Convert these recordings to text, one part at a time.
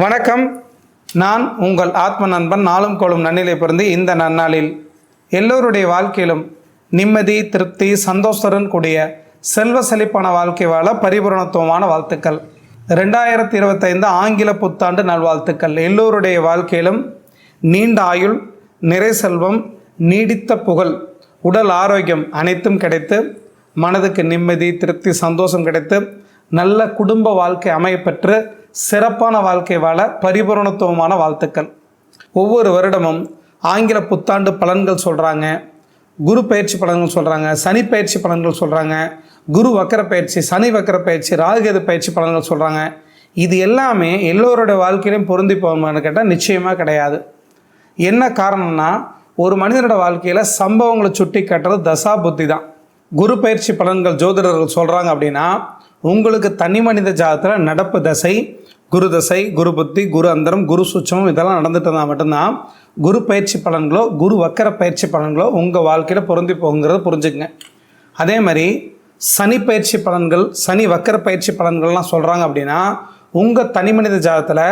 வணக்கம். நான் உங்கள் ஆத்ம நண்பன் நாளும் கோளும் நன்னிலை பிறந்து இந்த நன்னாளில் எல்லோருடைய வாழ்க்கையிலும் நிம்மதி திருப்தி சந்தோஷத்துடன் கூடிய செல்வ செழிப்பான வாழ்க்கை வாழ பரிபூரணத்துவமான வாழ்த்துக்கள். ரெண்டாயிரத்தி இருபத்தைந்து ஆங்கில புத்தாண்டு நல்வாழ்த்துக்கள். எல்லோருடைய வாழ்க்கையிலும் நீண்ட ஆயுள் நிறை செல்வம் நீடித்த புகழ் உடல் ஆரோக்கியம் அனைத்தும் கிடைத்து மனதுக்கு நிம்மதி திருப்தி சந்தோஷம் கிடைத்து நல்ல குடும்ப வாழ்க்கை அமையப்பெற்று சிறப்பான வாழ்க்கை வாழ பரிபூரணத்துவமான வாழ்த்துக்கள். ஒவ்வொரு வருடமும் ஆங்கில புத்தாண்டு பலன்கள் சொல்கிறாங்க குரு பயிற்சி பலன்கள் சொல்கிறாங்க சனி பயிற்சி பலன்கள் சொல்கிறாங்க குரு வக்கர பயிற்சி சனி வக்கர பயிற்சி ராகுகேது பயிற்சி பலன்கள் சொல்கிறாங்க இது எல்லாமே எல்லோருடைய வாழ்க்கையிலும் பொருந்தி போகணும்னு கேட்டால் நிச்சயமாக கிடையாது. என்ன காரணம்னா ஒரு மனிதனோட வாழ்க்கையில் சம்பவங்களை சுட்டி காட்டுறது தசா புத்தி தான். குரு பயிற்சி பலன்கள் ஜோதிடர்கள் சொல்கிறாங்க அப்படின்னா உங்களுக்கு தனி மனித ஜாதத்தில் நடப்பு தசை குரு தசை குரு புத்தி குரு அந்தரம் குரு சுச்சமம் இதெல்லாம் நடந்துட்டு இருந்தால் மட்டும்தான். குரு பயிற்சி பலன்களோ குரு வக்கர பயிற்சி பலன்களோ உங்கள் வாழ்க்கையில் பொருந்தி போகுங்கிறத புரிஞ்சுக்கங்க. அதே மாதிரி சனி பயிற்சி பலன்கள் சனி வக்கர பயிற்சி பலன்கள்லாம் சொல்கிறாங்க அப்படின்னா உங்கள் தனி மனித ஜாதத்தில்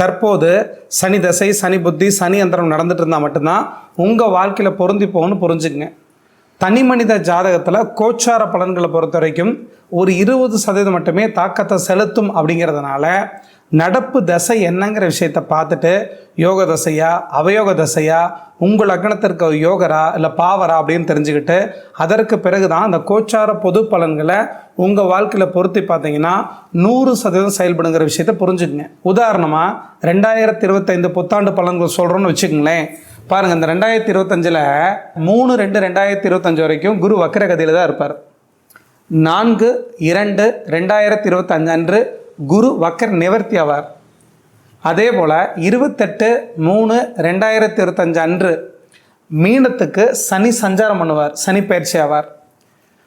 தற்போது சனி தசை சனி புத்தி சனி அந்தரம் நடந்துட்டு இருந்தால் மட்டும்தான் உங்கள் வாழ்க்கையில் பொருந்தி போகணும்னு புரிஞ்சுக்கங்க. தனி மனித ஜாதகத்தில் கோச்சார பலன்களை பொறுத்த வரைக்கும் ஒரு இருபது சதவீதம் மட்டுமே தாக்கத்தை செலுத்தும் அப்படிங்கிறதுனால நடப்பு தசை என்னங்கிற விஷயத்தை பார்த்துட்டு யோக தசையா அவயோக தசையா உங்கள் லக்னத்திற்கு யோகரா இல்லை பாவரா அப்படின்னு தெரிஞ்சுக்கிட்டு அதற்கு பிறகு தான் அந்த கோச்சார பொது பலன்களை உங்கள் வாழ்க்கையில் பொருத்தி பார்த்தீங்கன்னா நூறு சதவீதம் செயல்படுங்கிற விஷயத்தை புரிஞ்சுக்குங்க. உதாரணமாக ரெண்டாயிரத்தி இருபத்தைந்து புத்தாண்டு பலன்கள் சொல்கிறோன்னு வச்சுக்கோங்களேன். பாருங்கள் இந்த ரெண்டாயிரத்தி இருபத்தஞ்சில் மூணு ரெண்டு ரெண்டாயிரத்தி இருபத்தஞ்சு வரைக்கும் குரு வக்கரகதியில் தான் இருப்பார். நான்கு இரண்டு ரெண்டாயிரத்தி இருபத்தஞ்சு அன்று குரு வக்கர நிவர்த்தி ஆவார். அதே போல் இருபத்தெட்டு மூணு ரெண்டாயிரத்தி இருபத்தஞ்சு அன்று மீனத்துக்கு சனி சஞ்சாரம் பண்ணுவார் சனி பயிற்சி ஆவார்.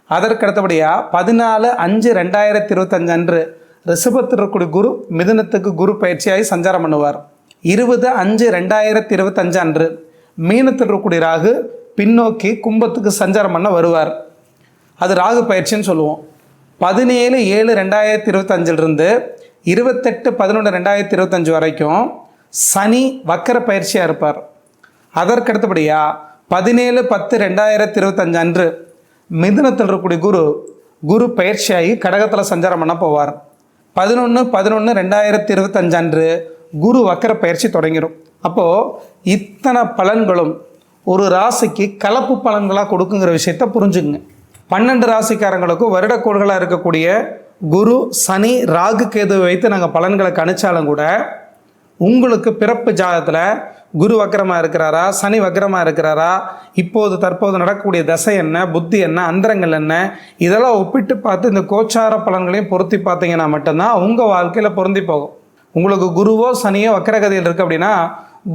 அதற்கு அடுத்தபடியாக பதினாலு அஞ்சு ரெண்டாயிரத்தி இருபத்தஞ்சு அன்று ரிஷபத்திற்குடி குரு மிதுனத்துக்கு குரு பயிற்சியாகி சஞ்சாரம் பண்ணுவார். இருபது அஞ்சு ரெண்டாயிரத்தி இருபத்தஞ்சு அன்று மீனத்தில் இருக்கக்கூடிய ராகு பின்னோக்கி கும்பத்துக்கு சஞ்சாரம் பண்ண வருவார். அது ராகு பயிற்சின்னு சொல்லுவோம். பதினேழு ஏழு ரெண்டாயிரத்தி இருபத்தஞ்சிலிருந்து இருபத்தெட்டு பதினொன்று ரெண்டாயிரத்தி இருபத்தஞ்சு வரைக்கும் சனி வக்கர பயிற்சியாக இருப்பார். அதற்கு அடுத்தபடியாக பதினேழு பத்து ரெண்டாயிரத்தி இருபத்தஞ்சு அன்று மிதுனத்தில் இருக்கக்கூடிய குரு குரு பயிற்சியாகி கடகத்தில் சஞ்சாரம் பண்ண போவார். பதினொன்று பதினொன்று ரெண்டாயிரத்தி இருபத்தஞ்சு அன்று குரு வக்கர பயிற்சி தொடங்கிடும் அப்போது இத்தனை பலன்களும் ஒரு ராசிக்கு கலப்பு பலன்களாக கொடுக்குங்கிற விஷயத்த புரிஞ்சுக்குங்க. பன்னெண்டு ராசிக்காரங்களுக்கும் வருடக்கோள்களாக இருக்கக்கூடிய குரு சனி ராகு கேது வைத்து நாங்கள் பலன்களை கணிச்சாலும் கூட உங்களுக்கு பிறப்பு ஜாதத்தில் குரு வக்கரமாக இருக்கிறாரா சனி வக்கரமாக இருக்கிறாரா இப்போது தற்போது நடக்கக்கூடிய தசை என்ன புத்தி என்ன அந்தரங்கள் என்ன இதெல்லாம் ஒப்பிட்டு பார்த்து இந்த கோச்சார பலன்களையும் பொருத்தி பார்த்தீங்கன்னா மட்டும்தான் உங்கள் வாழ்க்கையில் பொருந்தி போகும். உங்களுக்கு குருவோ சனியோ வக்கரகதியில் இருக்குது அப்படின்னா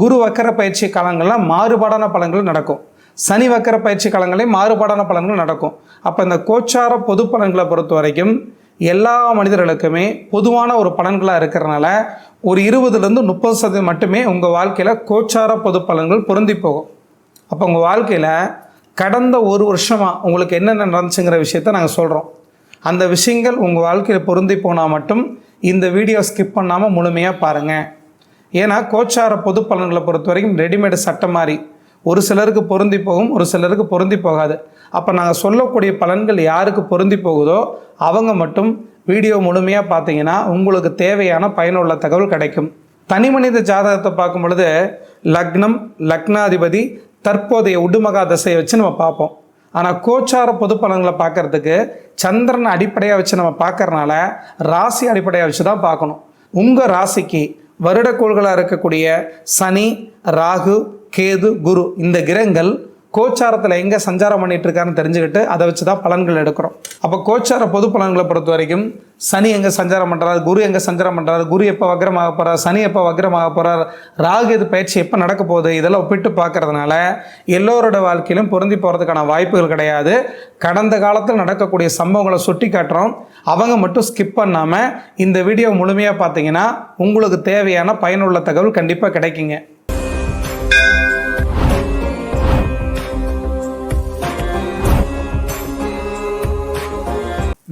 குரு வக்கர பயிற்சி காலங்களில் மாறுபாடான பலன்கள் நடக்கும். சனி வக்கர பயிற்சி காலங்களையும் மாறுபாடான பலன்கள் நடக்கும். அப்போ இந்த கோச்சார பொது பலன்களை பொறுத்த வரைக்கும் எல்லா மனிதர்களுக்குமே பொதுவான ஒரு பலன்களாக இருக்கிறனால ஒரு இருபதுலேருந்து முப்பது சதவீதம் மட்டுமே உங்கள் வாழ்க்கையில் கோச்சார பொது பலன்கள் பொருந்தி போகும். அப்போ உங்கள் வாழ்க்கையில் கடந்த ஒரு வருஷமாக உங்களுக்கு என்னென்ன நடந்துச்சுங்கிற விஷயத்த நாங்கள் சொல்கிறோம் அந்த விஷயங்கள் உங்கள் வாழ்க்கையில் பொருந்தி போனால் மட்டும் இந்த வீடியோ ஸ்கிப் பண்ணாமல் முழுமையாக பாருங்கள் ஏன்னா கோச்சார பொது பலன்களை பொறுத்த வரைக்கும் ரெடிமேடு சட்டம் மாதிரி ஒரு சிலருக்கு பொருந்தி போகும் ஒரு சிலருக்கு பொருந்தி போகாது. அப்போ நாங்கள் சொல்லக்கூடிய பலன்கள் யாருக்கு பொருந்தி போகுதோ அவங்க மட்டும் வீடியோ முழுமையாக பார்த்தீங்கன்னா உங்களுக்கு தேவையான பயனுள்ள தகவல் கிடைக்கும். தனி மனித ஜாதகத்தை பார்க்கும் பொழுது லக்னம் லக்னாதிபதி தற்போதைய உடுமகா தசையை வச்சு நம்ம பார்ப்போம். ஆனால் கோச்சார பொது பலன்களை பார்க்கறதுக்கு சந்திரனை அடிப்படையாக வச்சு நம்ம பார்க்கறனால ராசி அடிப்படையாக வச்சு தான் பார்க்கணும். உங்கள் ராசிக்கு வருடக்கோள்களாக இருக்கக்கூடிய சனி ராகு கேது குரு இந்த கிரகங்கள் கோச்சாரத்தில் எங்கே சஞ்சாரம் பண்ணிட்டு இருக்காருன்னு தெரிஞ்சுக்கிட்டு அதை வச்சு தான் பலன்கள் எடுக்கிறோம். அப்போ கோச்சார பொது பலன்களை பொறுத்த வரைக்கும் சனி எங்கே சஞ்சாரம் பண்ணுறாரு குரு எங்கே சஞ்சாரம் பண்ணுறாரு குரு எப்போ வக்ரமாக போகிறார் சனி எப்போ வக்ரமாக போகிறார் ராகு இது பயிற்சி எப்போ நடக்க போகுது இதெல்லாம் ஒப்பிட்டு பார்க்கறதுனால எல்லோரோட வாழ்க்கையிலும் பொருந்தி போகிறதுக்கான வாய்ப்புகள் கிடையாது. கடந்த காலத்தில் நடக்கக்கூடிய சம்பவங்களை சுட்டி காட்டுறோம் அவங்க மட்டும் ஸ்கிப் பண்ணாமல் இந்த வீடியோ முழுமையாக பார்த்தீங்கன்னா உங்களுக்கு தேவையான பயனுள்ள தகவல் கண்டிப்பாக கிடைக்குங்க.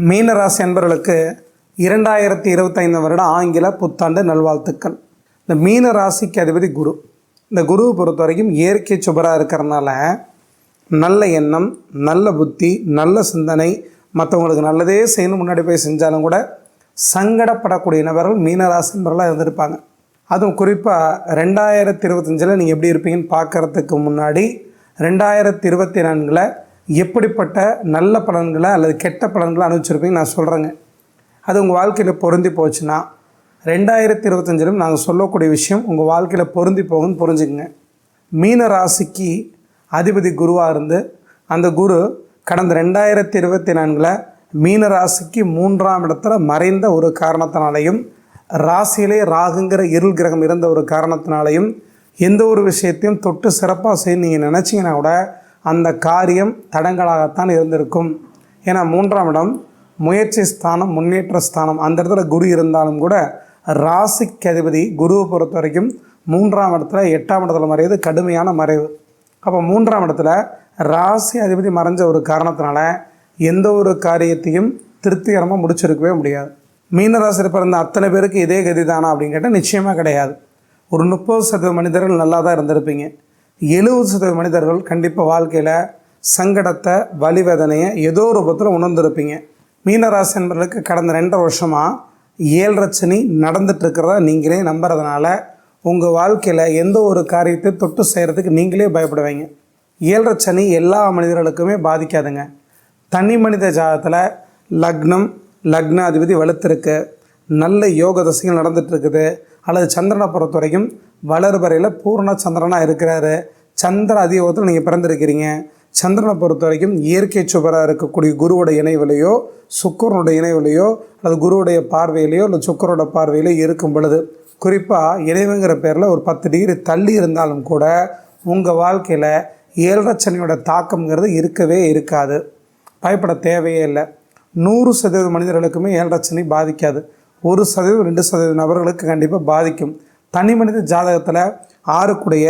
மீனராசி அன்பர்களுக்கு இரண்டாயிரத்தி இருபத்தைந்து வருட ஆங்கில புத்தாண்டு நல்வாழ்த்துக்கள். இந்த மீன ராசிக்கு அதிபதி குரு. இந்த குருவை பொறுத்த வரைக்கும் இயற்கை சுபராக இருக்கிறனால நல்ல எண்ணம் நல்ல புத்தி நல்ல சிந்தனை மற்றவங்களுக்கு நல்லதே செய்யணும் முன்னாடி போய் செஞ்சாலும் கூட சங்கடப்படக்கூடிய நபர்கள் மீனராசி நபர்களாக இருந்திருப்பாங்க. அதுவும் குறிப்பாக ரெண்டாயிரத்தி இருபத்தஞ்சில் நீங்கள் எப்படி இருப்பீங்கன்னு பார்க்கறதுக்கு முன்னாடி ரெண்டாயிரத்தி இருபத்தி நான்கில் எப்படிப்பட்ட நல்ல பலன்களை அல்லது கெட்ட பலன்களை அனுப்பிச்சிருப்பீங்க நான் சொல்கிறேங்க அது உங்கள் வாழ்க்கையில் பொருந்தி போச்சுன்னா ரெண்டாயிரத்தி இருபத்தஞ்சிலும் நாங்கள் சொல்லக்கூடிய விஷயம் உங்கள் வாழ்க்கையில் பொருந்தி போகும்னு புரிஞ்சுக்குங்க. மீன ராசிக்கு அதிபதி குருவாக இருந்து அந்த குரு கடந்த ரெண்டாயிரத்தி இருபத்தி நான்கில் மீன ராசிக்கு மூன்றாம் இடத்துல மறைந்த ஒரு காரணத்தினாலையும் ராசியிலே ராகுங்கிற இருள் கிரகம் இருந்த ஒரு காரணத்தினாலையும் எந்த ஒரு விஷயத்தையும் தொட்டு சிறப்பாக செய்ய நீங்கள் நினச்சிங்கன்னா கூட அந்த காரியம் தடங்களாகத்தான் இருந்திருக்கும். ஏன்னா மூன்றாம் இடம் முயற்சி ஸ்தானம் முன்னேற்ற ஸ்தானம். அந்த இடத்துல குரு இருந்தாலும் கூட ராசிக்கு அதிபதி குருவை பொறுத்த வரைக்கும் மூன்றாம் இடத்துல எட்டாம் இடத்துல மறைவது கடுமையான மறைவு. அப்போ மூன்றாம் இடத்துல ராசி அதிபதி மறைஞ்ச ஒரு காரணத்தினால எந்த ஒரு காரியத்தையும் திருப்திகரமாக முடிச்சிருக்கவே முடியாது. மீனராசியில் பிறந்த அத்தனை பேருக்கு இதே கதி தானா அப்படின்னு கேட்டால் நிச்சயமாக கிடையாது. ஒரு முப்பது சதவீத மனிதர்கள் நல்லா தான் இருந்திருப்பீங்க. எழுபது சதவீத மனிதர்கள் கண்டிப்பாக வாழ்க்கையில் சங்கடத்தை வலிவேதனையை ஏதோ ஒரு ரூபத்தில் உணர்ந்திருப்பீங்க. மீனராசி என்பர்களுக்கு கடந்த ரெண்டரை வருஷமாக ஏழரை சனி நடந்துட்டு இருக்கிறதா நீங்களே நம்புறதுனால உங்கள் வாழ்க்கையில் எந்த ஒரு காரியத்தை தொட்டு செய்கிறதுக்கு நீங்களே பயப்படுவீங்க. ஏழரை சனி எல்லா மனிதர்களுக்குமே பாதிக்காதுங்க. தனி மனித ஜாதகத்தில் லக்னம் லக்னாதிபதி வலுத்திருக்கு. நல்ல யோக தசைகள் நடந்துட்டு இருக்குது அல்லது சந்திரனை பொறுத்த வரைக்கும் வளர்வரையில் பூர்ண சந்திரனாக இருக்கிறாரு. சந்திர அதியோகத்தில் நீங்கள் பிறந்திருக்கிறீங்க. சந்திரனை பொறுத்த வரைக்கும் இயற்கை சுவராக இருக்கக்கூடிய குருவோட இணைவிலையோ சுக்கரனுடைய இணைவிலையோ அல்லது குருவுடைய பார்வையிலையோ இல்லை சுக்கரோட பார்வையிலையோ இருக்கும் பொழுது குறிப்பாக இறைவங்கிற பேரில் ஒரு பத்து டிகிரி தள்ளி இருந்தாலும் கூட உங்கள் வாழ்க்கையில் ஏழரை சனியோட தாக்கம்ங்கிறது இருக்கவே இருக்காது. பயப்பட தேவையே இல்லை. நூறு சதவீத மனிதர்களுக்குமே ஏழரை சனி பாதிக்காது. ஒரு சதவீதம் ரெண்டு சதவீதம் நபர்களுக்கு கண்டிப்பாக பாதிக்கும். தனி மனித ஜாதகத்தில் ஆறுக்குடைய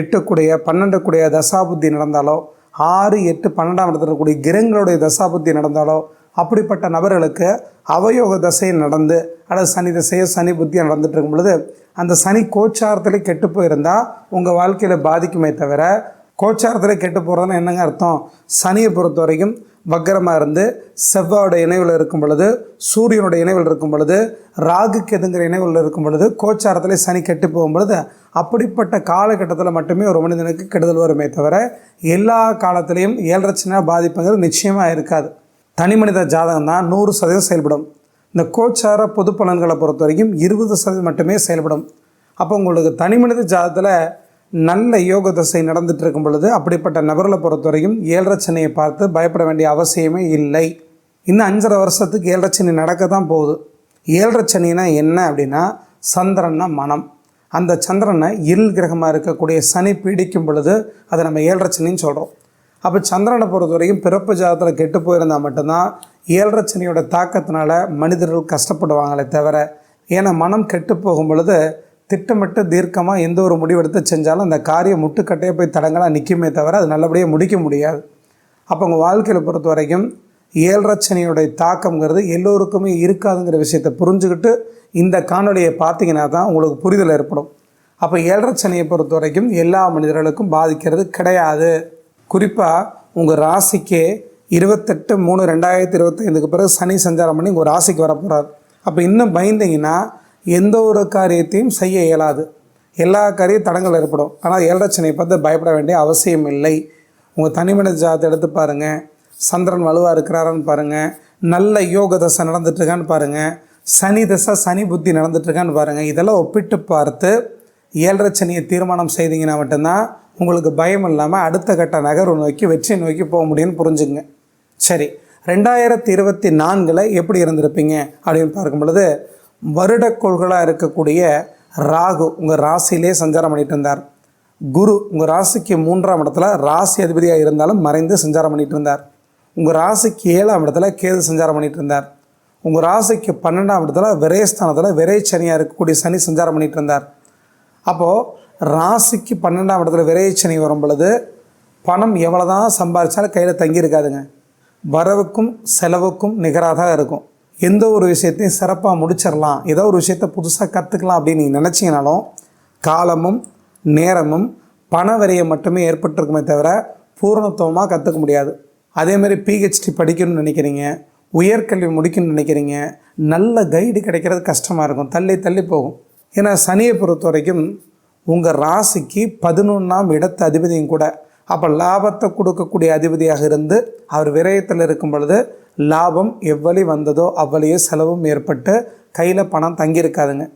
எட்டுக்குடைய பன்னெண்டுக்குடைய தசாபுத்தி நடந்தாலோ ஆறு எட்டு பன்னெண்டாம் இடத்துல கூடிய கிரகங்களுடைய தசாபுத்தி நடந்தாலோ அப்படிப்பட்ட நபர்களுக்கு அவயோக தசையில் நடந்து அல்லது சனி தசையோ சனி புத்தியாக நடந்துட்டு இருக்கும் பொழுது அந்த சனி கோச்சாரத்தில் கெட்டு போயிருந்தால் உங்கள் வாழ்க்கையில் பாதிக்குமே தவிர கோச்சாரத்தில் கெட்டு போகிறதுனா என்னங்க அர்த்தம்? சனியை பொறுத்த வரைக்கும் வக்கரமாக இருந்து செவ்வாயோட இணைவில் இருக்கும் பொழுது சூரியனோட இணைவில் இருக்கும் பொழுது ராகு கெதுங்கிற இணைவில் இருக்கும் பொழுது கோச்சாரத்தில் சனி கெட்டு போகும் பொழுது அப்படிப்பட்ட காலகட்டத்தில் மட்டுமே ஒரு மனிதனுக்கு கெடுதல் வருமே தவிர எல்லா காலத்திலையும் ஏழரச்சனையாக பாதிப்புங்கிறது நிச்சயமாக இருக்காது. தனி மனித ஜாதகம் தான் நூறு சதவீதம் செயல்படும். இந்த கோச்சார பொது பலன்களை பொறுத்த வரைக்கும் இருபது சதவீதம் மட்டுமே செயல்படும். அப்போ உங்களுக்கு தனி மனித ஜாதகத்தில் நல்ல யோக தசை நடந்துட்டு இருக்கும் பொழுது அப்படிப்பட்ட நபர்களை பொறுத்தவரையும் ஏழரச்சனையை பார்த்து பயப்பட வேண்டிய அவசியமே இல்லை. இன்னும் அஞ்சரை வருஷத்துக்கு ஏழரச்சனை நடக்க தான் போகுது. ஏழரை என்ன அப்படின்னா சந்திரன்னா மனம். அந்த சந்திரனை இருள் கிரகமாக இருக்கக்கூடிய சனி பீடிக்கும் பொழுது அதை நம்ம ஏழரச்சனின்னு சொல்கிறோம் அப்போ சந்திரனை பொறுத்த வரைக்கும் பிறப்பு ஜாதத்தில் கெட்டு போயிருந்தால் மட்டும்தான் ஏழரச்சனையோட தாக்கத்தினால மனிதர்கள் கஷ்டப்படுவாங்களே தவிர ஏன்னா மனம் கெட்டு போகும் பொழுது திட்டமிட்டு தீர்க்கமாக எந்த ஒரு முடிவெடுத்து செஞ்சாலும் அந்த காரியம் முட்டுக்கட்டையே போய் தடங்களாக நிற்குமே தவிர அது நல்லபடியாக முடிக்க முடியாது. அப்போ உங்கள் வாழ்க்கையில் பொறுத்த வரைக்கும் ஏழ்ரச்சனையுடைய சனியோடைய தாக்கம்ங்கிறது எல்லோருக்குமே இருக்காதுங்கிற விஷயத்தை புரிஞ்சுக்கிட்டு இந்த காணொலியை பார்த்தீங்கன்னா தான் உங்களுக்கு புரிதல் ஏற்படும். அப்போ ஏழ்ரச்சனையை பொறுத்த வரைக்கும் எல்லா மனிதர்களுக்கும் பாதிக்கிறது கிடையாது. குறிப்பாக உங்கள் ராசிக்கே இருபத்தெட்டு மூணு ரெண்டாயிரத்தி இருபத்தைந்துக்கு பிறகு சனி சஞ்சாரம் பண்ணி உங்கள் ராசிக்கு வரப்போகிறார் அப்போ இன்னும் பயந்தீங்கன்னா எந்த ஒரு காரியத்தையும் செய்ய இயலாது. எல்லா காரியம் தடங்கள் ஏற்படும். ஆனால் ஏழரச்சனை பார்த்து பயப்பட வேண்டிய அவசியம் இல்லை. உங்கள் தனிமனித ஜாதத்தை எடுத்து பாருங்கள் சந்திரன் வலுவாக இருக்கிறாரான்னு பாருங்கள் நல்ல யோக தசை நடந்துட்டுருக்கான்னு பாருங்கள் சனி தசை சனி புத்தி நடந்துட்டுருக்கான்னு பாருங்கள் இதெல்லாம் ஒப்பிட்டு பார்த்து ஏழரை தீர்மானம் செய்தீங்கன்னா மட்டும்தான் உங்களுக்கு பயம் இல்லாமல் அடுத்த கட்ட நகர்வு நோக்கி வெற்றி நோக்கி போக முடியும்னு புரிஞ்சுங்க சரி ரெண்டாயிரத்தி இருபத்தி நான்கில் எப்படி இருந்திருப்பீங்க அப்படின்னு பார்க்கும் பொழுது வருடக்கோள்களாக இருக்கக்கூடிய ராகு உங்கள் ராசியிலே சஞ்சாரம் பண்ணிட்டு இருந்தார். குரு உங்கள் ராசிக்கு மூன்றாம் இடத்துல ராசி அதிபதியாக இருந்தாலும் மறைந்து சஞ்சாரம் பண்ணிட்டு இருந்தார். உங்கள் ராசிக்கு ஏழாம் இடத்துல கேது சஞ்சாரம் பண்ணிட்டு இருந்தார். உங்கள் ராசிக்கு பன்னெண்டாம் இடத்துல விரைஸ்தானத்தில் விரைச்சனியாக இருக்கக்கூடிய சனி சஞ்சாரம் பண்ணிட்டு இருந்தார். அப்போது ராசிக்கு பன்னெண்டாம் இடத்துல விரைச்சனி வரும் பொழுது பணம் எவ்வளோ தான் சம்பாதிச்சாலும் கையில் தங்கியிருக்காதுங்க. வரவுக்கும் செலவுக்கும் நிகராக தான் இருக்கும். எந்த ஒரு விஷயத்தையும் சிறப்பாக முடிச்சிடலாம் ஏதோ ஒரு விஷயத்த புதுசாக கற்றுக்கலாம் அப்படின்னு நீங்கள் நினச்சிங்கனாலும் காலமும் நேரமும் பண விரயம் மட்டுமே ஏற்பட்டிருக்குமே தவிர பூரணத்துவமாக கற்றுக்க முடியாது. அதேமாதிரி பிஹெச்டி படிக்கணும்னு நினைக்கிறீங்க உயர்கல்வி முடிக்கணும்னு நினைக்கிறீங்க நல்ல கைடு கிடைக்கிறது கஷ்டமாக இருக்கும். தள்ளி தள்ளி போகும். ஏன்னா சனியை பொறுத்த வரைக்கும் உங்கள் ராசிக்கு பதினொன்றாம் இடத்து அதிபதியும் கூட அப்போ லாபத்தை கொடுக்கக்கூடிய அதிபதியாக இருந்து அவர் விரயத்தில் இருக்கும் பொழுது லாபம் எவ்வளி வந்ததோ அவ்வளையே செலவும் ஏற்பட்டு கையில் பணம் தங்கியிருக்காதுங்க.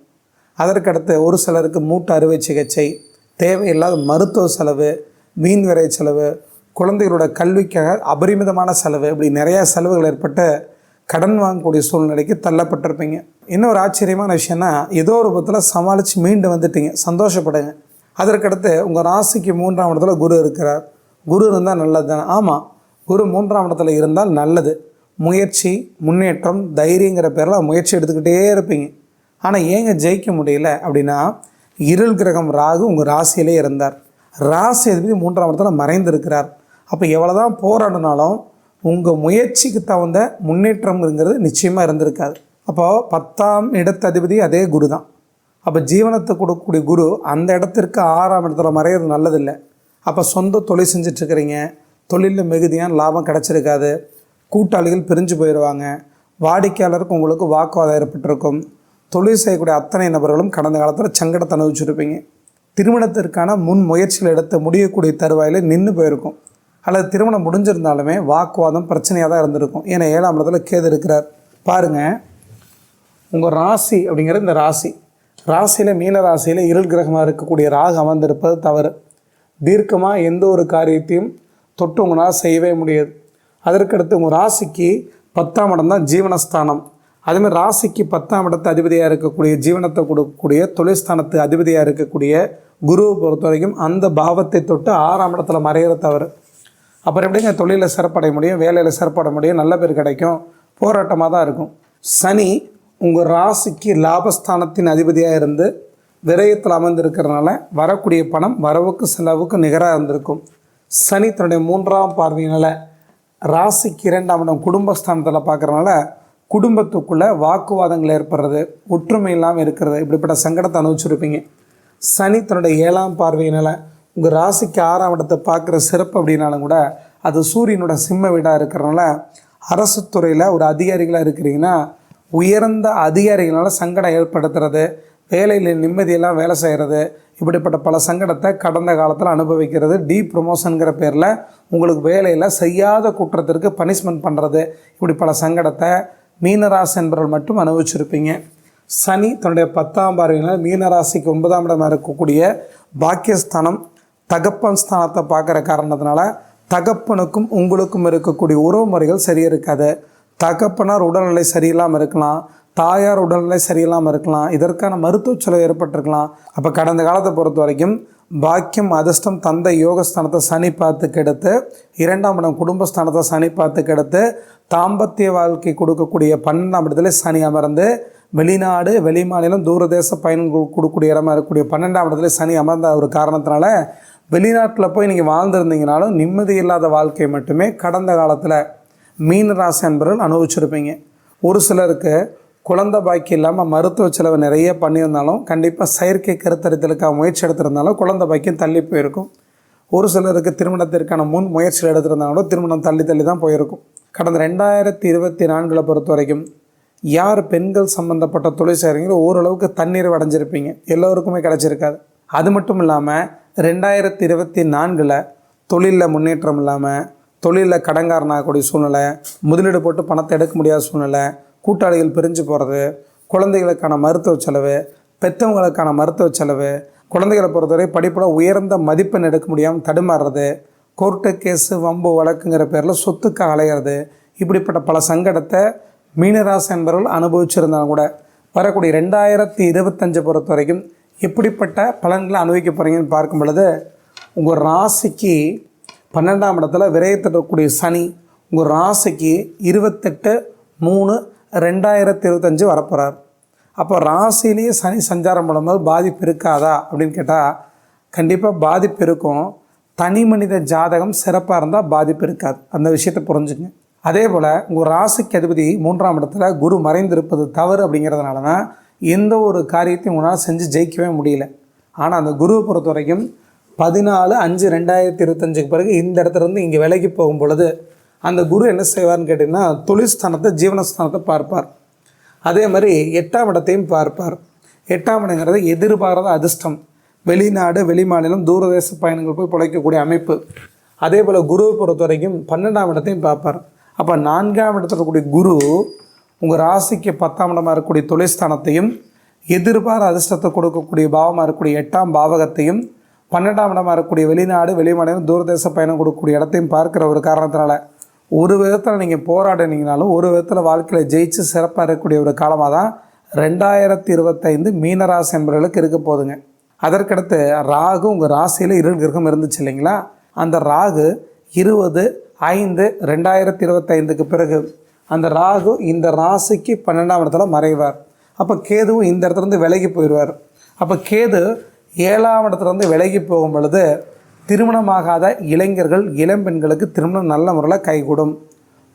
அதற்கடுத்து ஒரு சிலருக்கு மூட்டு அறுவை சிகிச்சை தேவையில்லாத மருத்துவ செலவு மீன் விரை செலவு குழந்தைகளோட கல்விக்காக அபரிமிதமான செலவு இப்படி நிறையா செலவுகள் ஏற்பட்டு கடன் வாங்கக்கூடிய சூழ்நிலைக்கு தள்ளப்பட்டிருப்பீங்க. இன்னொரு ஆச்சரியமான விஷயம்னா ஏதோ ஒரு விதத்தில் சமாளித்து மீண்டு வந்துட்டீங்க. சந்தோஷப்படுங்க. அதற்கடுத்து உங்கள் ராசிக்கு மூன்றாம் இடத்துல குரு இருக்கிறார். குரு இருந்தால் நல்லது தானே ஆமாம் குரு மூன்றாம் இடத்துல இருந்தால் நல்லது. முயற்சி முன்னேற்றம் தைரியங்கிற பேரில் முயற்சி எடுத்துக்கிட்டே இருப்பீங்க. ஆனால் ஏங்க ஜெயிக்க முடியல அப்படின்னா இருள் கிரகம் ராகு உங்கள் ராசியிலே இருந்தார். ராசி அதிபதி மூன்றாம் இடத்துல மறைந்திருக்கிறார். அப்போ எவ்வளோ தான் போராடினாலும் உங்கள் முயற்சிக்கு தகுந்த முன்னேற்றம்ங்கிறது நிச்சயமாக இருந்திருக்காது. அப்போது பத்தாம் இடத்ததிபதி அதே குரு தான் அப்போ ஜீவனத்தை கொடுக்கக்கூடிய குரு அந்த இடத்திற்கு ஆறாம் இடத்துல மறையிறது நல்லதில்லை. அப்போ சொந்த தொழில் செஞ்சிட்ருக்கிறீங்க தொழிலில் மிகுதியான லாபம் கிடச்சிருக்காது. கூட்டாளிகள் பிரிஞ்சு போயிடுவாங்க வாடிக்கையாளருக்கு உங்களுக்கு வாக்குவாதம் ஏற்பட்டிருக்கும். தொழில் செய்யக்கூடிய அத்தனை நபர்களும் கடந்த காலத்தில் சங்கடத்தை அனுபவிச்சிருப்பீங்க. திருமணத்திற்கான முன் முயற்சிகள் எடுத்து முடியக்கூடிய தருவாயில் நின்று போயிருக்கும். அல்லது திருமணம் முடிஞ்சிருந்தாலுமே வாக்குவாதம் பிரச்சனையாக தான் இருந்திருக்கும். ஏன்னா ஏழாம் இடத்துல கேது இருக்கிறார். பாருங்கள் உங்கள் ராசி அப்படிங்கிற இந்த ராசி. ராசியில் மீன ராசியில் இருள் கிரகமாக இருக்கக்கூடிய ராகு அமர்ந்திருப்பது தவறு. தீர்க்கமாக எந்த ஒரு காரியத்தையும் தொட்டு உங்களால் செய்யவே முடியாது. அதற்கடுத்து உங்கள் ராசிக்கு பத்தாம் இடம் தான் ஜீவனஸ்தானம். அதேமாதிரி ராசிக்கு பத்தாம் இடத்து அதிபதியாக இருக்கக்கூடிய ஜீவனத்தை கொடுக்கக்கூடிய தொழில்ஸ்தானத்து அதிபதியாக இருக்கக்கூடிய குருவை பொறுத்த வரைக்கும் அந்த பாவத்தை தொட்டு ஆறாம் இடத்துல மறையிற தவறு. அப்புறம் எப்படிங்க தொழிலில் சிறப்படைய முடியும் வேலையில் சிறப்பட முடியும் நல்ல பேர் கிடைக்கும் போராட்டமாக தான் இருக்கும். சனி உங்கள் ராசிக்கு லாபஸ்தானத்தின் அதிபதியாக இருந்து விரயத்தில் அமர்ந்திருக்கிறதுனால வரக்கூடிய பணம் வரவுக்கு செலவுக்கு நிகராக இருந்திருக்கும். சனி தன்னுடைய மூன்றாம் பார்வையினால் ராசிக்கு இரண்டாம் இடம் குடும்பஸ்தானத்தில் பார்க்குறனால குடும்பத்துக்குள்ளே வாக்குவாதங்கள் ஏற்படுறது ஒற்றுமை இல்லாமல் இருக்கிறது இப்படிப்பட்ட சங்கடத்தை அனுபவிச்சிருப்பீங்க. சனி தன்னுடைய ஏழாம் பார்வையினால் உங்கள் ராசிக்கு ஆறாம் இடத்தை பார்க்குற சிறப்பு அப்படின்னாலும் கூட அது சூரியனோட சிம்ம வீடாக இருக்கிறனால அரசு துறையில் ஒரு அதிகாரிகளாக இருக்கிறீங்கன்னா உயர்ந்த அதிகாரிகளால் சங்கடம் ஏற்படுத்துறது வேலையில் நிம்மதியெல்லாம் வேலை செய்கிறது இப்படிப்பட்ட பல சங்கடத்தை கடந்த காலத்தில் அனுபவிக்கிறது. டீ ப்ரொமோஷனுங்கிற பேரில் உங்களுக்கு வேலையில் செய்யாத குற்றத்திற்கு பனிஷ்மெண்ட் பண்ணுறது இப்படி பல சங்கடத்தை மீனராசி என்பவர்கள் மட்டும் அனுபவிச்சிருப்பீங்க. சனி தன்னுடைய பத்தாம் பார்வையினால் மீனராசிக்கு ஒன்பதாம் இடமாக இருக்கக்கூடிய பாக்கியஸ்தானம் தகப்பன் ஸ்தானத்தை பார்க்குற காரணத்தினால தகப்பனுக்கும் உங்களுக்கும் இருக்கக்கூடிய உறவு முறைகள் சரியாக இருக்காது தகப்பனார் உடல்நிலை சரியில்லாமல் இருக்கலாம். தாயார் உடல்நிலை சரியில்லாமல் இருக்கலாம். இதற்கான மருத்துவ செலவு ஏற்பட்டிருக்கலாம். அப்போ கடந்த காலத்தை பொறுத்த வரைக்கும் பாக்கியம் அதிர்ஷ்டம் தந்தை யோகஸ்தானத்தை சனி பார்த்து கெடுத்து இரண்டாம் இடம் குடும்பஸ்தானத்தை சனி பார்த்து கெடுத்து தாம்பத்திய வாழ்க்கை கொடுக்கக்கூடிய பன்னெண்டாம் இடத்துல சனி அமர்ந்து வெளிநாடு வெளிமாநிலம் தூரதேச பயணம் கொடுக்கக்கூடிய இடமா இருக்கக்கூடிய பன்னெண்டாம் இடத்துல சனி அமர்ந்த ஒரு காரணத்தினால வெளிநாட்டில் போய் நீங்கள் வாழ்ந்துருந்தீங்கனாலும் நிம்மதி இல்லாத வாழ்க்கை மட்டுமே கடந்த காலத்தில் மீன ராசி அன்பர்கள் அனுபவிச்சிருப்பீங்க. ஒரு சிலருக்கு குழந்தை பாக்கி இல்லாமல் மருத்துவ செலவு நிறைய பண்ணியிருந்தாலும் கண்டிப்பாக செயற்கை கருத்தரித்தலுக்காக முயற்சி எடுத்திருந்தாலும் குழந்தை பாக்கியம் தள்ளி போயிருக்கும். ஒரு சிலருக்கு திருமணத்திற்கான முன் முயற்சியில் எடுத்திருந்தாலும் திருமணம் தள்ளி தள்ளி தான் போயிருக்கும். கடந்த ரெண்டாயிரத்தி இருபத்தி நான்கில் பொறுத்த வரைக்கும் யார் பெண்கள் சம்மந்தப்பட்ட தொழில் செய்கிறீங்களோ ஓரளவுக்கு தண்ணீர் அடைஞ்சிருப்பீங்க. எல்லோருக்குமே கிடச்சிருக்காது. அது மட்டும் இல்லாமல் ரெண்டாயிரத்தி இருபத்தி நான்கில் தொழிலில் முன்னேற்றம் இல்லாமல் தொழிலில் கடங்காரனாகக்கூடிய சூழ்நிலை முதலீடு போட்டு பணத்தை எடுக்க முடியாத சூழ்நிலை கூட்டாளிகள் பிரிஞ்சு போகிறது குழந்தைகளுக்கான மருத்துவ செலவு பெற்றவங்களுக்கான மருத்துவ செலவு குழந்தைகளை பொறுத்தவரை படிப்பில் உயர்ந்த மதிப்பெண் எடுக்க முடியாமல் தடுமாறுறது கோர்ட்டு கேஸு வம்பு வழக்குங்கிற பேரில் சொத்துக்கு அலையிறது இப்படிப்பட்ட பல சங்கடத்தை மீனராசி என்பவர்கள் அனுபவிச்சிருந்தாலும் கூட வரக்கூடிய ரெண்டாயிரத்தி இருபத்தஞ்சை பொறுத்த வரைக்கும் எப்படிப்பட்ட பலன்களை அனுபவிக்க போகிறீங்கன்னு பார்க்கும் பொழுது உங்கள் ராசிக்கு பன்னெண்டாம் இடத்துல விரயத்திடக்கூடிய சனி உங்கள் ராசிக்கு இருபத்தெட்டு மூணு ரெண்டாயிரத்தி இருபத்தஞ்சு வரப்போகிறார் அப்போ ராசிலேயே சனி சஞ்சாரம் பண்ணும்போது பாதிப்பு இருக்காதா அப்படின்னு கேட்டால் கண்டிப்பாக பாதிப்பு இருக்கும். தனி மனித ஜாதகம் சிறப்பாக இருந்தால் பாதிப்பு இருக்காது. அந்த விஷயத்தை புரிஞ்சுங்க அதே போல் உங்கள் ராசிக்கு அதிபதி மூன்றாம் இடத்துல குரு மறைந்திருப்பது தவறு அப்படிங்கிறதுனால தான் எந்த ஒரு காரியத்தையும் உங்களால் செஞ்சு ஜெயிக்கவே முடியல. ஆனால் அந்த குருவை பொறுத்த வரைக்கும் பதினாலு அஞ்சு ரெண்டாயிரத்தி இருபத்தஞ்சுக்கு பிறகு இந்த இடத்துல இருந்து இங்கே விலகி போகும் பொழுது அந்த குரு என்ன செய்வார்னு கேட்டிங்கன்னா தொழில்ஸ்தானத்தை ஜீவனஸ்தானத்தை பார்ப்பார். அதே மாதிரி எட்டாம் இடத்தையும் பார்ப்பார். எட்டாம் இடங்கிறது எதிர்பாராத அதிர்ஷ்டம். வெளிநாடு வெளிமாநிலம் தூரதேச பயணங்கள் போய் பிழைக்கக்கூடிய அமைப்பு. அதே போல் குருவை பொறுத்த வரைக்கும் பன்னெண்டாம் இடத்தையும் பார்ப்பார். அப்போ நான்காம் இடத்துல இருக்கக்கூடிய குரு உங்கள் ராசிக்கு பத்தாம் இடமாக இருக்கக்கூடிய தொழில்ஸ்தானத்தையும் எதிர்பார அதிர்ஷ்டத்தை கொடுக்கக்கூடிய பாவமாக இருக்கக்கூடிய எட்டாம் பாவகத்தையும் பன்னெண்டாம் இடமாக இருக்கக்கூடிய வெளிநாடு வெளிமாநிலம் தூரதேச பயணம் கொடுக்கக்கூடிய இடத்தையும் பார்க்குற ஒரு காரணத்தினால ஒரு விதத்தில் நீங்கள் போராடினீங்கனாலும் ஒரு விதத்தில் வாழ்க்கையில் ஜெயிச்சு சிறப்பாக இருக்கக்கூடிய ஒரு காலமாக தான் ரெண்டாயிரத்தி இருபத்தைந்து மீனராசி என்பவர்களுக்கு இருக்க போகுதுங்க. அதற்கடுத்து ராகு உங்கள் ராசியில் இருள் கிரகம் இருந்துச்சு இல்லைங்களா? அந்த ராகு இருபது ஐந்து ரெண்டாயிரத்தி இருபத்தைந்துக்கு பிறகு அந்த ராகு இந்த ராசிக்கு பன்னெண்டாம் இடத்துல மறைவார். அப்போ கேதுவும் இந்த இடத்துல இருந்து விலகி போயிடுவார். அப்போ கேது ஏழாம் இடத்துலேருந்து விலகி போகும் பொழுது திருமணமாகாத இளைஞர்கள் இளம் பெண்களுக்கு திருமணம் நல்ல முறையில் கைகூடும்.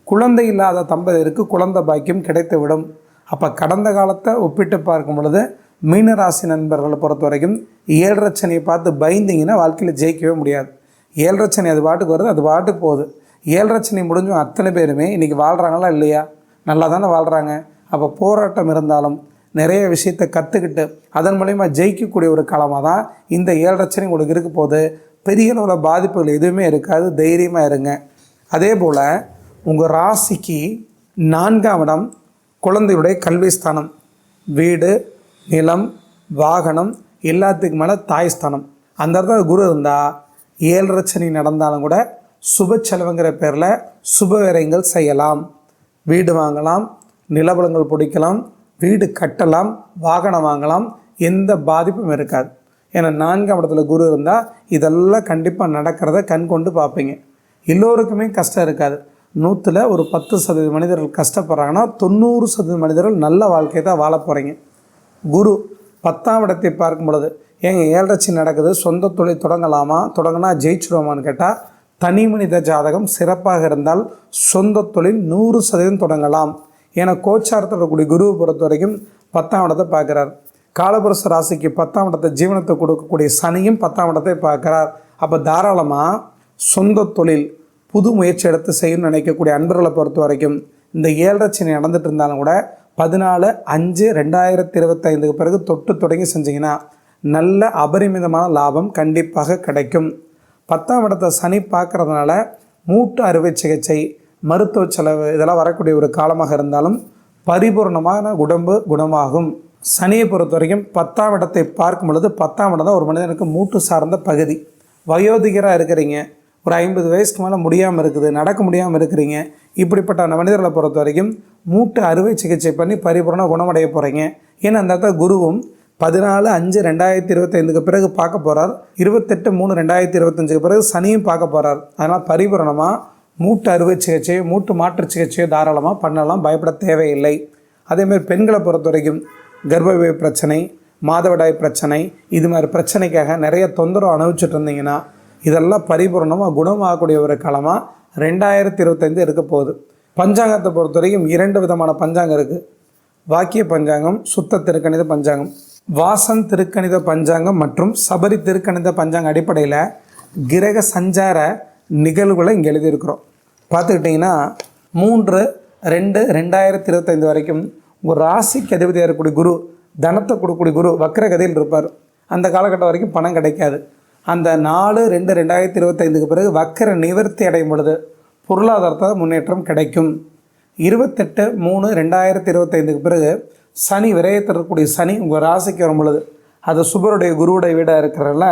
குழந்தை இல்லாத தம்பதியருக்கு குழந்தை பாக்கியம் கிடைத்துவிடும். அப்போ கடந்த காலத்தை ஒப்பிட்டு பார்க்கும் பொழுது மீனராசி நண்பர்களை பொறுத்த வரைக்கும் ஏழரை பார்த்து பயந்தீங்கன்னா வாழ்க்கையில் ஜெயிக்கவே முடியாது. ஏழரை அது பாட்டுக்கு வருது அது பாட்டுக்கு போகுது. ஏழரை முடிஞ்சும் அத்தனை பேருமே இன்றைக்கி வாழ்கிறாங்களா இல்லையா? நல்லா தானே வாழ்கிறாங்க அப்போ போராட்டம் இருந்தாலும் நிறைய விஷயத்தை கற்றுக்கிட்டு அதன் மூலயமா ஜெயிக்கக்கூடிய ஒரு காலமாக தான் இந்த ஏழரை உங்களுக்கு இருக்க போது பெரிய அளவில் பாதிப்புகள் எதுவுமே இருக்காது. தைரியமாக இருங்க. அதே போல் உங்கள் ராசிக்கு நான்காம் இடம் குழந்தையுடைய கல்வி ஸ்தானம். வீடு நிலம் வாகனம் எல்லாத்துக்கு மேலே தாய் ஸ்தானம். அந்த இடத்துல குரு இருந்தால் ஏழரை சனி நடந்தாலும் கூட சுப செலவுங்கிற பேரில் சுப விரயங்கள் செய்யலாம். வீடு வாங்கலாம் நிலவலங்கள் பிடிக்கலாம் வீடு கட்டலாம் வாகனம் வாங்கலாம் எந்த பாதிப்பும் இருக்காது. ஏன்னா நான்காம் இடத்துல குரு இருந்தால் இதெல்லாம் கண்டிப்பாக நடக்கிறத கண் கொண்டு பார்ப்பீங்க. எல்லோருக்குமே கஷ்டம் இருக்காது. நூற்றில் ஒரு பத்து சதவீத மனிதர்கள் கஷ்டப்படுறாங்கன்னா தொண்ணூறு சதவீத மனிதர்கள் நல்ல வாழ்க்கையை தான் வாழ போகிறீங்க குரு பத்தாம் இடத்தை பார்க்கும் பொழுது ஏங்க ஏழரட்சி நடக்குது சொந்த தொழில் தொடங்கலாமா தொடங்கினா ஜெயிச்சிருவோமான்னு கேட்டால் தனி மனித ஜாதகம் சிறப்பாக இருந்தால் சொந்த தொழில் நூறு சதவீதம் தொடங்கலாம். ஏன்னா கோச்சாரத்தில் இருக்கக்கூடிய குருவை பொறுத்த வரைக்கும் பத்தாம் இடத்தை பார்க்குறார். காலபுரச ராசிக்கு பத்தாம் இடத்தை ஜீவனத்தை கொடுக்கக்கூடிய சனியும் பத்தாம் இடத்தை பார்க்குறார். அப்போ தாராளமாக சொந்த தொழில் புது முயற்சி எடுத்து செய்யணும்னு நினைக்கக்கூடிய அன்பர்களை பொறுத்த வரைக்கும் இந்த ஏழரை சனி நடந்துட்டு இருந்தாலும் கூட பதினாலு அஞ்சு ரெண்டாயிரத்தி இருபத்தைந்துக்கு பிறகு தொட்டு தொடங்கி செஞ்சீங்கன்னா நல்ல அபரிமிதமான லாபம் கண்டிப்பாக கிடைக்கும். பத்தாம் இடத்தை சனி பார்க்குறதுனால மூட்டு அறுவை சிகிச்சை மருத்துவ செலவு இதெல்லாம் வரக்கூடிய ஒரு காலமாக இருந்தாலும் பரிபூர்ணமான உடம்பு குணமாகும். சனியை பொறுத்த வரைக்கும் பத்தாம் இடத்தை பார்க்கும் பொழுது பத்தாம் இடம் தான் ஒரு மனிதனுக்கு மூட்டு சார்ந்த பகுதி. வயோதிகராக இருக்கிறீங்க. ஒரு ஐம்பது வயசுக்கு மேலே முடியாமல் இருக்குது நடக்க முடியாமல் இருக்கிறீங்க. இப்படிப்பட்ட அந்த மனிதர்களை பொறுத்த வரைக்கும் மூட்டு அறுவை சிகிச்சை பண்ணி பரிபூர்ண குணமடைய போகிறீங்க ஏன்னா அந்த இடத்துல குருவும் பதினாலு அஞ்சு ரெண்டாயிரத்தி இருபத்தைந்துக்கு பிறகு பார்க்க போகிறார் இருபத்தெட்டு மூணு ரெண்டாயிரத்தி இருபத்தஞ்சுக்கு பிறகு சனியும் பார்க்க போகிறார் அதனால் பரிபூரணமாக மூட்டு அறுவை சிகிச்சை மூட்டு மாற்று சிகிச்சையோ தாராளமாக பண்ணலாம். பயப்பட தேவையில்லை. அதேமாதிரி பெண்களை பொறுத்த வரைக்கும் கர்ப்பவே பிரச்சனை மாதவிடாய் பிரச்சனை இது மாதிரி பிரச்சனைக்காக நிறைய தொந்தரவு அனுபவிச்சுட்டு இருந்தீங்கன்னா இதெல்லாம் பரிபூர்ணமாக குணமாகக்கூடிய ஒரு காலமாக ரெண்டாயிரத்தி இருபத்தைந்து இருக்க போகுது. பஞ்சாங்கத்தை பொறுத்த வரைக்கும் இரண்டு விதமான பஞ்சாங்கம் இருக்குது வாக்கிய பஞ்சாங்கம் சுத்த திருக்கணித பஞ்சாங்கம். வாசன் திருக்கணித பஞ்சாங்கம் மற்றும் சபரி திருக்கணித பஞ்சாங்க அடிப்படையில் கிரக சஞ்சார நிகழ்வுகளை இங்கே எழுதியிருக்கிறோம். பார்த்துக்கிட்டிங்கன்னா மூன்று ரெண்டு ரெண்டாயிரத்தி இருபத்தைந்து வரைக்கும் ஒரு ராசிக்கு அதிபதியாக இருக்கக்கூடிய குரு தனத்தை கொடுக்கக்கூடிய குரு வக்ரகதியில் இருப்பார். அந்த காலகட்டம் வரைக்கும் பணம் கிடைக்காது. அந்த நாலு ரெண்டு ரெண்டாயிரத்தி இருபத்தைந்துக்கு பிறகு வக்கர நிவர்த்தி அடையும் பொழுது பொருளாதாரத்தை முன்னேற்றம் கிடைக்கும். இருபத்தெட்டு மூணு ரெண்டாயிரத்தி இருபத்தைந்துக்கு பிறகு சனி விரயத்தில் இருக்கக்கூடிய சனி உங்கள் ராசிக்கு வரும் பொழுது அது சுபருடைய குருவுடைய வீடாக இருக்கிறனால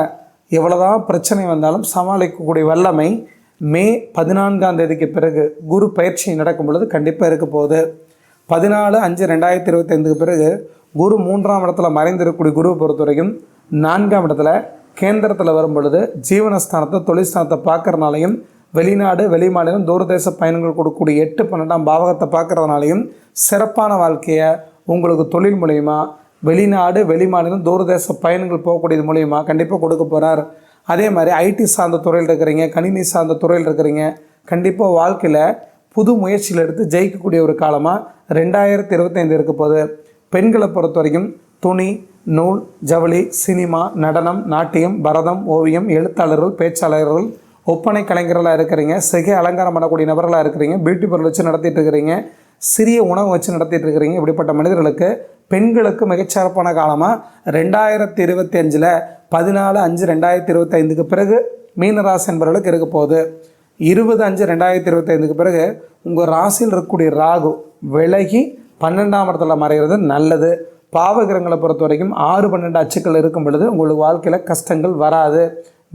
எவ்வளோதான் பிரச்சனை வந்தாலும் சமாளிக்கக்கூடிய வல்லமை மே பதினான்காம் தேதிக்கு பிறகு குரு பயிற்சி நடக்கும் பொழுது கண்டிப்பாக இருக்க போகுது. பதினாலு அஞ்சு ரெண்டாயிரத்தி இருபத்தைந்துக்கு பிறகு குரு மூன்றாம் இடத்துல மறைந்திருக்கக்கூடிய குருவை பொறுத்த வரைக்கும் நான்காம் இடத்துல கேந்திரத்தில் வரும் பொழுது ஜீவனஸ்தானத்தை தொழில்ஸ்தானத்தை பார்க்குறதுனாலையும் வெளிநாடு வெளிமாநிலம் தூரதேச பயணங்கள் கொடுக்கக்கூடிய எட்டு பன்னெண்டாம் பாவகத்தை பார்க்குறதுனாலையும் சிறப்பான வாழ்க்கையை உங்களுக்கு தொழில் மூலயமா வெளிநாடு வெளிமாநிலம் தூரதேச பயணங்கள் போகக்கூடியது மூலயமா கண்டிப்பாக கொடுக்க போகிறார் அதே மாதிரி ஐடி சார்ந்த துறையில் இருக்கிறீங்க கணினி சார்ந்த துறையில் இருக்கிறீங்க கண்டிப்பாக வாழ்க்கையில் புது முயற்சியில் எடுத்து ஜெயிக்கக்கூடிய ஒரு காலமாக ரெண்டாயிரத்தி இருபத்தைந்து இருக்க போகுது. பெண்களை பொறுத்த வரைக்கும் துணி நூல் ஜவுளி சினிமா நடனம் நாட்டியம் பரதம் ஓவியம் எழுத்தாளர்கள் பேச்சாளர்கள் ஒப்பனை கலைஞர்களாக இருக்கிறீங்க சிகை அலங்காரம் பண்ணக்கூடிய நபர்களாக இருக்கிறீங்க பியூட்டி பார்லர் வச்சு நடத்திட்டு இருக்கிறீங்க சிறிய உணவு வச்சு நடத்திட்டு இருக்கிறீங்க இப்படிப்பட்ட மனிதர்களுக்கு பெண்களுக்கு மிகச்சிறப்பான காலமாக ரெண்டாயிரத்தி இருபத்தி அஞ்சில் பதினாலு அஞ்சு ரெண்டாயிரத்தி இருபத்தைந்துக்கு பிறகு மீனராசி என்பவர்களுக்கு இருக்க போகுது. இருபது அஞ்சு ரெண்டாயிரத்தி இருபத்தைந்துக்கு பிறகு உங்கள் ராசியில் இருக்கக்கூடிய ராகு விலகி பன்னெண்டாம் இடத்துல மறைகிறது நல்லது. பாவகிரகங்களை பொறுத்த வரைக்கும் ஆறு பன்னெண்டு அச்சுக்கள் இருக்கும் பொழுது உங்களுக்கு வாழ்க்கையில் கஷ்டங்கள் வராது.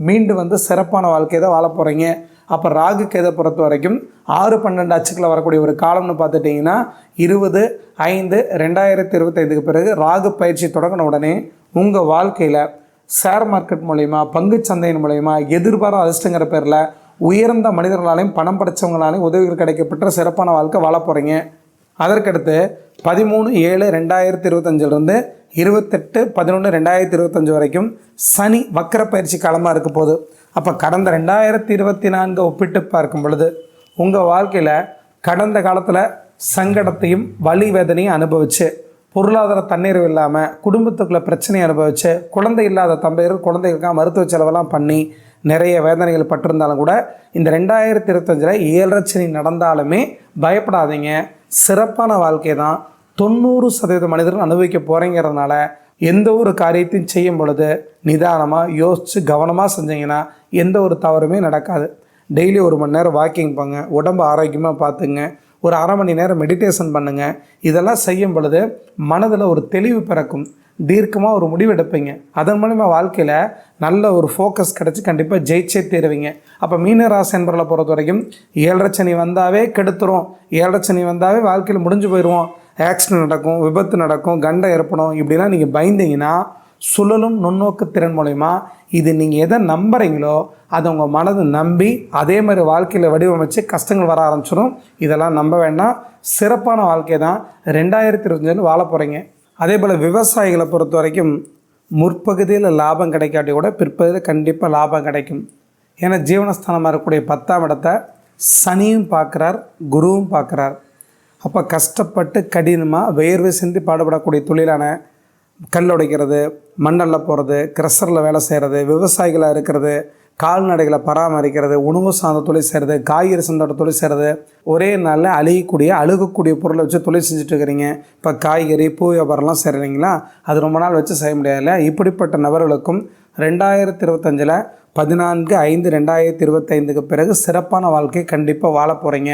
மீண்டும் வந்து சிறப்பான வாழ்க்கையை தான் வாழ போகிறீங்க அப்போ ராகு கேதை பொறுத்த வரைக்கும் ஆறு பன்னெண்டு அச்சுக்களை வரக்கூடிய ஒரு காலம்னு பார்த்துட்டிங்கன்னா இருபது ஐந்து ரெண்டாயிரத்தி இருபத்தைந்துக்கு பிறகு ராகு பயிற்சி தொடங்கின உடனே உங்கள் வாழ்க்கையில் ஷேர் மார்க்கெட் மூலயமா பங்குச்சந்தையின் மூலயமா எதிர்பாராத அதிர்ஷ்டங்கிற பேரில் உயர்ந்த மனிதர்களாலையும் பணம் படைச்சவங்களாலையும் உதவிகள் கிடைக்கப்பெற்ற சிறப்பான வாழ்க்கை வாழ போகிறீங்க அதற்கடுத்து பதிமூணு ஏழு ரெண்டாயிரத்தி இருபத்தஞ்சிலிருந்து இருபத்தெட்டு பதினொன்று ரெண்டாயிரத்தி இருபத்தஞ்சி வரைக்கும் சனி வக்கர பயிற்சி காலமாக இருக்க போகுது. அப்போ கடந்த ரெண்டாயிரத்தி இருபத்தி நான்கு ஒப்பிட்டு பார்க்கும் பொழுது உங்கள் வாழ்க்கையில் கடந்த காலத்தில் சங்கடத்தையும் வலி வேதனையும் அனுபவிச்சு பொருளாதார தண்ணீர் இல்லாமல் குடும்பத்துக்குள்ளே பிரச்சனையை அனுபவிச்சு குழந்தை இல்லாத தம்பையர்கள் குழந்தைகளுக்காக மருத்துவ செலவெல்லாம் பண்ணி நிறைய வேதனைகள் பட்டிருந்தாலும் கூட இந்த ரெண்டாயிரத்தி இருபத்தஞ்சில் ஏழரை நடந்தாலுமே பயப்படாதீங்க. சிறப்பான வாழ்க்கை தான். தொண்ணூறு சதவீத மனிதர்கள் அனுபவிக்க போகிறீங்கிறதுனால எந்த ஒரு காரியத்தையும் செய்யும் பொழுது நிதானமாக யோசித்து கவனமாக செஞ்சீங்கன்னா எந்த ஒரு தவறுமே நடக்காது. டெய்லி ஒரு மணி நேரம் வாக்கிங் போங்க உடம்பு ஆரோக்கியமாக பார்த்துங்க ஒரு அரை மணி நேரம் மெடிடேஷன் பண்ணுங்கள் இதெல்லாம் செய்யும் பொழுது மனதில் ஒரு தெளிவு பிறக்கும். தீர்க்கமாக ஒரு முடிவு எடுப்பீங்க. அதன் மூலிமா வாழ்க்கையில் நல்ல ஒரு ஃபோக்கஸ் கிடச்சி கண்டிப்பாக ஜெயிச்சே தீருவீங்க. அப்போ மீனராசி என்பவர்களை பொறுத்த வரைக்கும் ஏழரை சனி வந்தாவே கெடுத்துரும். ஏழரை சனி வந்தாவே வாழ்க்கையில் முடிஞ்சு போயிடுவோம் ஆக்சிடென்ட் நடக்கும் விபத்து நடக்கும் கண்டம் ஏற்படும் இப்படிலாம் நீங்கள் பயந்தீங்கன்னா சுழலும் நுண்ணோக்கு திறன் மூலயமா இது நீங்கள் எதை நம்புகிறீங்களோ அதை உங்கள் மனது நம்பி அதே மாதிரி வாழ்க்கையில் வடிவமைச்சு கஷ்டங்கள் வர ஆரம்பிச்சிடும் இதெல்லாம் நம்ப வேண்டாம். சிறப்பான வாழ்க்கை தான் ரெண்டாயிரத்தி இருபத்தஞ்சு வாழ போகிறீங்க அதே போல் விவசாயிகளை பொறுத்த வரைக்கும் முற்பகுதியில் லாபம் கிடைக்காட்டி கூட பிற்பகுதியில் கண்டிப்பாக லாபம் கிடைக்கும். ஏன்னா ஜீவனஸ்தானமாக இருக்கக்கூடிய பத்தாம் இடத்தை சனியும் பார்க்குறார் குருவும் பார்க்குறார். அப்போ கஷ்டப்பட்டு கடினமாக வேர்வை சிந்தி பாடுபடக்கூடிய தொழிலான கல் உடைக்கிறது மண்ணல்ல போகிறது க்ரெஷரில் வேலை செய்கிறது விவசாயிகளாக இருக்கிறது கால்நடைகளை பராமரிக்கிறது உணவு சார்ந்த தொழில் செய்கிறது காய்கறி சார்ந்த தொழில் செய்கிறது ஒரே நாளில் அழியக்கூடிய அழுகக்கூடிய பொருளை வச்சு தொழில் செஞ்சுட்டு இருக்கிறீங்க இப்போ காய்கறி பூ வியாபாரம்லாம் செய்கிறீங்களா அது ரொம்ப நாள் வச்சு செய்ய முடியாதுல்ல. இப்படிப்பட்ட நபர்களுக்கும் ரெண்டாயிரத்தி இருபத்தஞ்சில் பதினான்கு ஐந்து ரெண்டாயிரத்தி இருபத்தைந்துக்கு பிறகு சிறப்பான வாழ்க்கை கண்டிப்பாக வாழ போகிறீங்க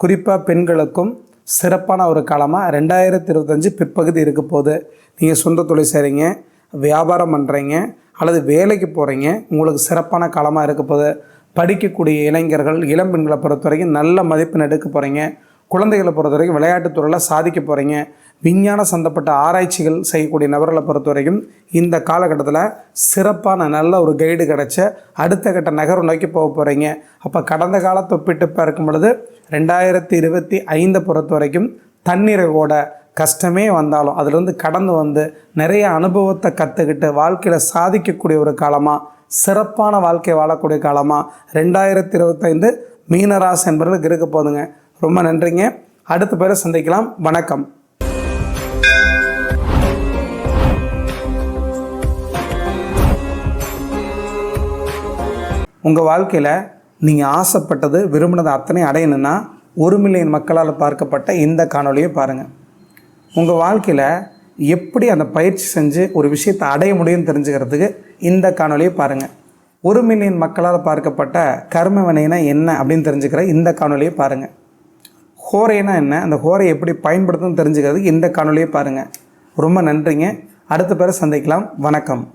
குறிப்பாக பெண்களுக்கும் சிறப்பான ஒரு காலமாக ரெண்டாயிரத்தி இருபத்தஞ்சி பிற்பகுதி இருக்க போகுது. நீங்கள் சொந்த தொழில் செய்கிறீங்க வியாபாரம் பண்ணுறீங்க அல்லது வேலைக்கு போகிறீங்க உங்களுக்கு சிறப்பான காலமாக இருக்க போது படிக்கக்கூடிய இளைஞர்கள் இளம் பெண்களை பொறுத்த வரைக்கும் நல்ல மதிப்பெண் எடுக்க போகிறீங்க குழந்தைகளை பொறுத்த வரைக்கும் விளையாட்டுத்துறையில் சாதிக்க போகிறீங்க விஞ்ஞான சந்தப்பட்ட ஆராய்ச்சிகள் செய்யக்கூடிய நபர்களை பொறுத்த வரைக்கும் இந்த காலகட்டத்தில் சிறப்பான நல்ல ஒரு கைடு கிடச்ச அடுத்த கட்ட நகரம் நோக்கி போக போகிறீங்க அப்போ கடந்த காலத்தை ஒப்பிட்டு பார்க்கும் பொழுது ரெண்டாயிரத்தி இருபத்தி ஐந்தை பொறுத்த வரைக்கும் தண்ணீரோட கஷ்டமே வந்தாலும் அதிலிருந்து கடந்து வந்து நிறைய அனுபவத்தை கற்றுக்கிட்டு வாழ்க்கையில் சாதிக்கக்கூடிய ஒரு காலமாக சிறப்பான வாழ்க்கை வாழக்கூடிய காலமாக ரெண்டாயிரத்தி இருபத்தைந்து மீனராசி என்பவர்களுக்கு இருக்க போதுங்க. ரொம்ப நன்றிங்க. அடுத்த பேரை சந்திக்கலாம். வணக்கம். உங்கள் வாழ்க்கையில் நீங்கள் ஆசைப்பட்டது விரும்பினது அத்தனை அடையணுன்னா ஒரு மில்லியன் மக்களால் பார்க்கப்பட்ட இந்த காணொலியை பாருங்கள் உங்கள் வாழ்க்கையில் எப்படி அந்த பயிற்சி செஞ்சு ஒரு விஷயத்தை அடைய முடியும்னு தெரிஞ்சுக்கிறதுக்கு இந்த காணொலியை பாருங்கள் ஒரு மில்லியன் மக்களால் பார்க்கப்பட்ட கர்ம வினைனா என்ன அப்படின்னு தெரிஞ்சுக்கிற இந்த காணொலியை பாருங்கள் ஹோரைனா என்ன? அந்த ஹோரை எப்படி பயன்படுத்தணும்னு தெரிஞ்சுக்கிறதுக்கு இந்த காணொலியை பாருங்கள் ரொம்ப நன்றிங்க. அடுத்த பேரை சந்திக்கலாம். வணக்கம்.